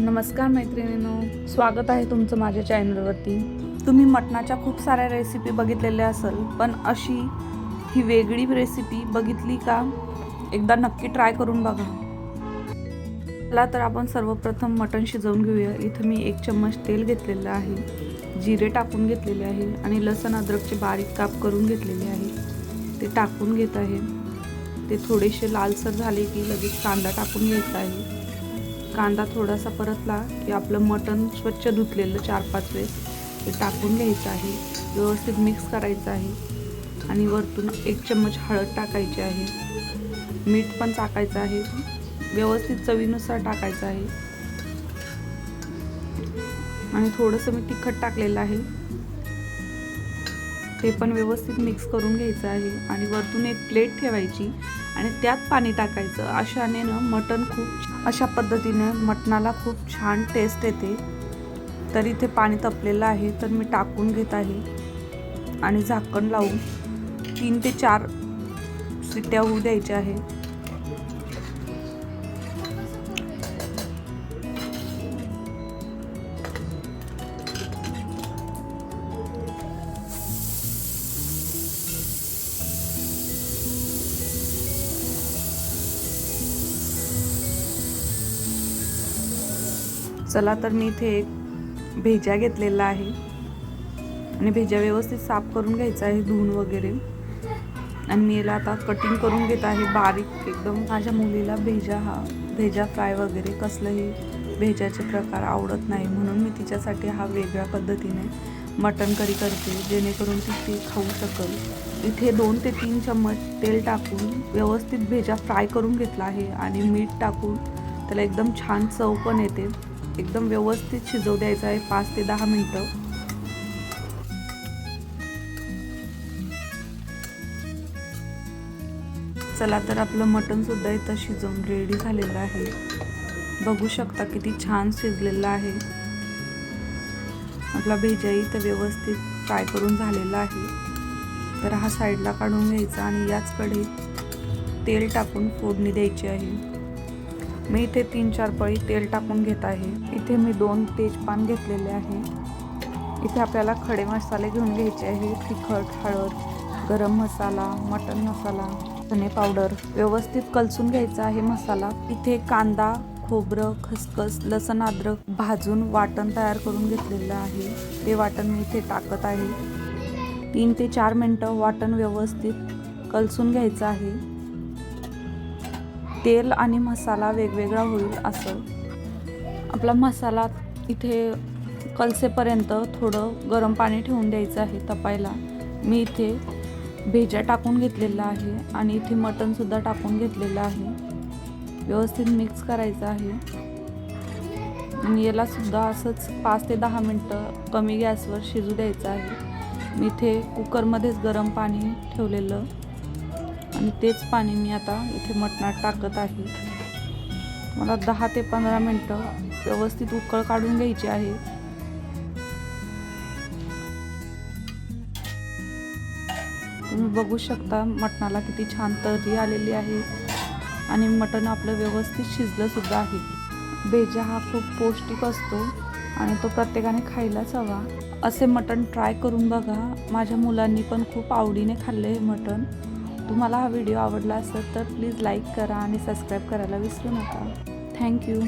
नमस्कार मैत्रिणींनो स्वागत आहे तुमचं माझ्या चॅनलवरती. तुम्ही मटणाच्या खूप साऱ्या रेसिपी बघितलेल्या असेल पण अशी ही वेगळी रेसिपी बघितली का? एकदा नक्की ट्राय करून बघा. चला तर आपण सर्वप्रथम मटण शिजवून घेऊया. इथं मी एक चम्मच तेल घेतलेलं आहे जिरे टाकून घेतलेले आहे आणि लसण अद्रकचे बारीक काप करून घेतलेले आहे. ते टाकून घेत आहे. ते थोडेसे लालसर झाले की लगेच कांदा टाकून घ्यायचा आहे. कांदा थोडासा परतला की आपलं मटण स्वच्छ धुतलेलं चार पाच वेळेस. ते टाकून घ्यायचं आहे. व्यवस्थित मिक्स करायचं आहे. आणि वरतून एक चम्मच हळद टाकायची आहे. मीठ पण टाकायचं आहे. व्यवस्थित चवीनुसार टाकायचं आहे. आणि थोडंसं मी तिखट टाकलेलं आहे. ते पण व्यवस्थित मिक्स करून घ्यायचं आहे. आणि वरतून एक प्लेट ठेवायची आणि त्यात पाणी टाकायचं. अशाने ना मटण खूप अशा पद्धतीने मटणाला खूप छान टेस्ट येते. तर इथे पाणी तपलेलं आहे तर मी टाकून घेत आहे. आणि झाकण लावून तीन ते चार सिट्ट्या होऊ द्यायच्या आहे. चला तर मी इथे एक भेजा घेतलेला आहे. आणि भेजा व्यवस्थित साफ करून घ्यायचा आहे धुवून वगैरे. आणि मी याला आता कटिंग करून घेत आहे बारीक एकदम. माझ्या मुलीला भेजा हा भेजा फ्राय वगैरे कसलंही भेजाचे प्रकार आवडत नाही म्हणून मी तिच्यासाठी हा वेगळ्या पद्धतीने मटण करी करते जेणेकरून ती ती खाऊ शकेल. इथे दोन ते तीन चम्मच तेल टाकून व्यवस्थित भेजा फ्राय करून घेतला आहे. आणि मीठ टाकून त्याला एकदम छान चव पण येते. एकदम व्यवस्थित शिजवू द्यायचं आहे पाच ते दहा मिनटं. चला तर आपलं मटण सुद्धा इथं शिजवून रेडी झालेलं आहे. बघू शकता किती छान शिजलेलं आहे. आपला भेजाही तर व्यवस्थित फ्राय करून झालेला आहे. तर हा साईडला काढून घ्यायचा आणि याच कढईत तेल टाकून फोडणी द्यायची आहे. मी इथे तीन चार पळी तेल टाकून घेत आहे. इथे मी दोन तेजपान घेतलेले आहे. इथे आपल्याला खडे मसाले घेऊन घ्यायचे आहे तिखट हळद गरम मसाला मटन मसाला धने पावडर. व्यवस्थित कलसून घ्यायचा आहे मसाला. इथे कांदा खोबरं खसखस लसण अद्रक भाजून वाटण तयार करून घेतलेलं आहे. ते वाटण मी इथे टाकत आहे. तीन ते चार मिनटं वाटण व्यवस्थित कलसून घ्यायचं आहे. तेल आणि मसाला वेगवेगळा होईल असं. आपला मसाला इथे कलसेपर्यंत थोडं गरम पाणी ठेवून द्यायचं आहे तपायला. मी इथे भेजा टाकून घेतलेला आहे आणि इथे मटणसुद्धा टाकून घेतलेलं आहे. व्यवस्थित मिक्स करायचं आहे. आणि यालासुद्धा असंच पाच ते दहा मिनटं कमी गॅसवर शिजू द्यायचं आहे. मी इथे कुकरमध्येच गरम पाणी ठेवलेलं. आणि तेच पाणी मी आता इथे मटणात टाकत आहे. मला दहा ते पंधरा मिनटं व्यवस्थित उकळ काढून घ्यायची आहे. तुम्ही बघू शकता मटणाला किती छान तर्री आलेली आहे आणि मटण आपलं व्यवस्थित शिजलं सुद्धा आहे. भेजा हा खूप पौष्टिक असतो आणि तो प्रत्येकाने खायलाच हवा. असे मटण ट्राय करून बघा. माझ्या मुलांनी पण खूप आवडीने खाल्ले हे मटण. तुम्हाला हा व्हिडिओ आवडला असेल तर प्लीज लाईक करा आणि सबस्क्राईब करायला विसरू नका. थँक्यू